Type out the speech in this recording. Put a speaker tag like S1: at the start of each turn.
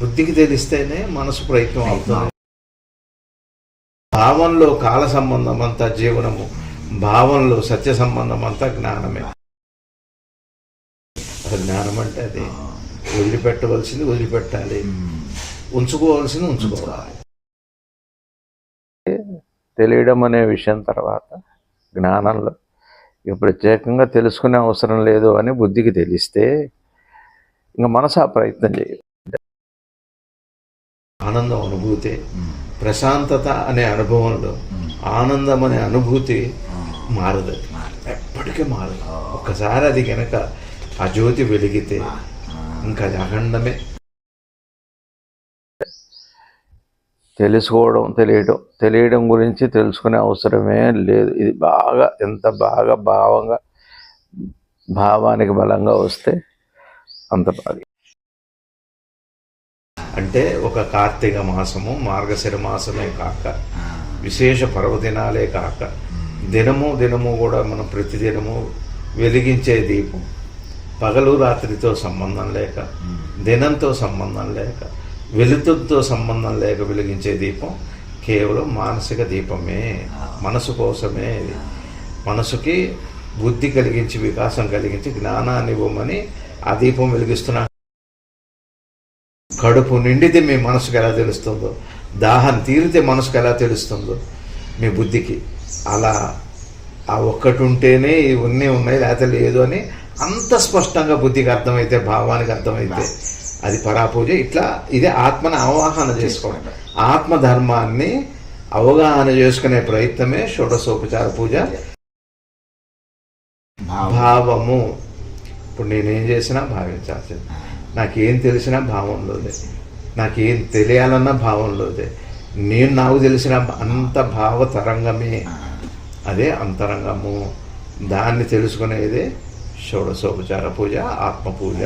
S1: బుద్ధికి తెలిస్తేనే మనసు ప్రయత్నం అవుతుంది. భావంలో కాల సంబంధం అంతా జీవనము. భావంలో సత్య సంబంధం అంతా జ్ఞానమే. అసలు జ్ఞానం అంటే అది. వదిలిపెట్టవలసింది వదిలిపెట్టాలి. ఉంచుకోవాల్సింది ఉంచుకోవాలి. తెలియడం అనే విషయం తర్వాత జ్ఞానంలో ఇక ప్రత్యేకంగా తెలుసుకునే అవసరం లేదు అని బుద్ధికి తెలిస్తే ఇంకా మనసు ఆ ప్రయత్నం చేయదు. ఆనందం అనుభూతి. ప్రశాంతత అనే అనుభవంలో ఆనందం అనే అనుభూతి మారదు. ఎప్పటికీ మారదు. ఒక్కసారి అది కనుక ఆ జ్యోతి వెలిగితే ఇంకా అది అఖండమే. తెలుసుకోవడం తెలియడం తెలియడం గురించి తెలుసుకునే అవసరమే లేదు. ఇది బాగా ఎంత బాగా భావంగా భావానికి బలంగా వస్తే అంత బాగా అంటే ఒక కార్తీక మాసము మార్గశిర మాసమే కాక విశేష పర్వదినాలే కాక దినము దినము కూడా మనం ప్రతిదినము వెలిగించే దీపం. పగలు రాత్రితో సంబంధం లేక దినంతో సంబంధం లేక వెలుతురుతో సంబంధం లేక వెలిగించే దీపం కేవలం మానసిక దీపమే మనసు కోసమే ఇది. మనసుకి బుద్ధి కలిగించి వికాసం కలిగించి జ్ఞానాన్ని ఇవ్వమని ఆ దీపం వెలిగిస్తున్నా. కడుపు నిండితే మీ మనసుకు ఎలా తెలుస్తుందో దాహం తీరితే మనసుకు ఎలా తెలుస్తుందో మీ బుద్ధికి అలా ఆ ఒక్కటి ఉంటేనే ఇవన్నీ ఉన్నాయి లేకపోతే లేదు అని అంత స్పష్టంగా బుద్ధికి అర్థమైతే భావానికి అర్థమైతే అది పరాపూజ. ఇట్లా ఇదే ఆత్మను అవగాహన చేసుకోవడం. ఆత్మ ధర్మాన్ని అవగాహన చేసుకునే ప్రయత్నమే షోడశోపచార పూజ. భావము. ఇప్పుడు నేనేం చేసినా భావించాల్సింది. నాకేం తెలిసినా భావంలోదే నాకేం తెలియాలన్న భావంలోదే నేను నాకు తెలిసిన అంత భావ తరంగమే అదే అంతరంగము. దాన్ని తెలుసుకునేదే షోడశోపచార పూజ ఆత్మ పూజ